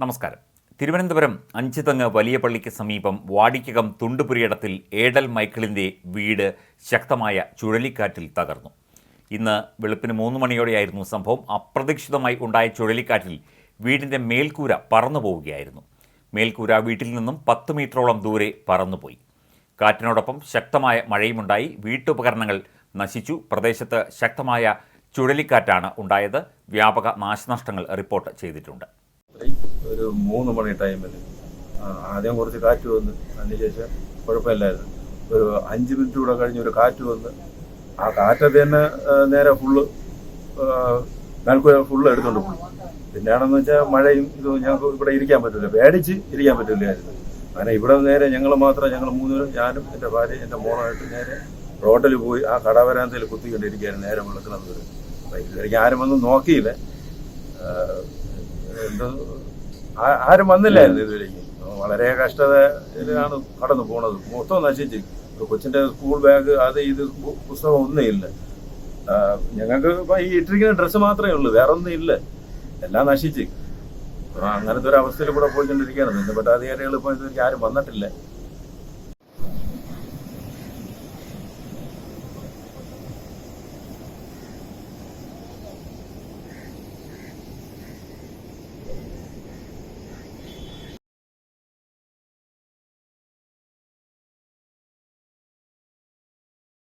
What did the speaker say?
നമസ്കാരം. തിരുവനന്തപുരം അഞ്ചുതങ്ങ് വലിയ പള്ളിക്ക് സമീപം വാടിക്കകം തുണ്ടുപുരിയിടത്തിൽ ഏഡൽ മൈക്കിളിന്റെ വീട് ശക്തമായ ചുഴലിക്കാറ്റിൽ തകർന്നു. ഇന്ന് വെളുപ്പിന് മൂന്ന് മണിയോടെയായിരുന്നു സംഭവം. അപ്രതീക്ഷിതമായി ഉണ്ടായ ചുഴലിക്കാറ്റിൽ വീടിന്റെ മേൽക്കൂര പറന്നു പോവുകയായിരുന്നു. മേൽക്കൂര വീട്ടിൽ നിന്നും പത്ത് മീറ്ററോളം ദൂരെ പറന്നുപോയി. കാറ്റിനോടൊപ്പം ശക്തമായ മഴയുമുണ്ടായി. വീട്ടുപകരണങ്ങൾ നശിച്ചു. പ്രദേശത്ത് ശക്തമായ ചുഴലിക്കാറ്റാണ് ഉണ്ടായത്. വ്യാപക നാശനഷ്ടങ്ങൾ റിപ്പോർട്ട് ചെയ്തിട്ടുണ്ട്. ഒരു മൂന്ന് മണി ടൈമിൽ ആദ്യം കുറച്ച് കാറ്റ് വന്ന് അതിനുശേഷം കുഴപ്പമില്ലായിരുന്നു. ഒരു അഞ്ച് മിനിറ്റ് കൂടെ കഴിഞ്ഞ് ഒരു കാറ്റ് വന്ന് ആ കാറ്റ് തന്നെ നേരെ ഫുള്ള് ഞങ്ങൾക്ക് ഫുള്ള് എടുത്തോണ്ട് പോയി. പിന്നെയാണെന്ന് വെച്ചാൽ മഴയും ഇതും ഞങ്ങൾക്ക് ഇവിടെ ഇരിക്കാൻ പറ്റില്ല പേടിച്ച് ഇരിക്കാൻ പറ്റില്ലായിരുന്നു അങ്ങനെ ഇവിടെ നേരെ ഞങ്ങൾ മാത്രം ഞങ്ങൾ മൂന്ന് പേരും ഞാനും എന്റെ ഭാര്യ എന്റെ മോളായിട്ട് നേരെ റോഡിൽ പോയി ആ കടവരാന്തയിൽ കുത്തിക്കൊണ്ടിരിക്കുകയായിരുന്നു. നേരെ വിളക്കുന്നത് അപ്പൊ ആരും വന്ന് നോക്കിയില്ല. ആരും വന്നില്ലായിരുന്നു ഇതുവരെയ്ക്കും വളരെ കഷ്ടതയിലാണ് കടന്നു പോണത്. മൊത്തം നശിച്ച്. കൊച്ചിന്റെ സ്കൂൾ ബാഗ് അത് ഇത് പുസ്തകം ഒന്നും ഇല്ല. ഞങ്ങൾക്ക് ഈ ഇട്ടിരിക്കുന്ന ഡ്രസ്സ് മാത്രമേ ഉള്ളൂ വേറെ ഒന്നും ഇല്ല. എല്ലാം നശിച്ച്. അങ്ങനത്തെ ഒരു അവസ്ഥയിൽ കൂടെ പോയിക്കൊണ്ടിരിക്കുകയാണ്. ബന്ധപ്പെട്ട അധികാരികൾ ഇപ്പോൾ ഇതുവരെ ആരും വന്നിട്ടില്ല.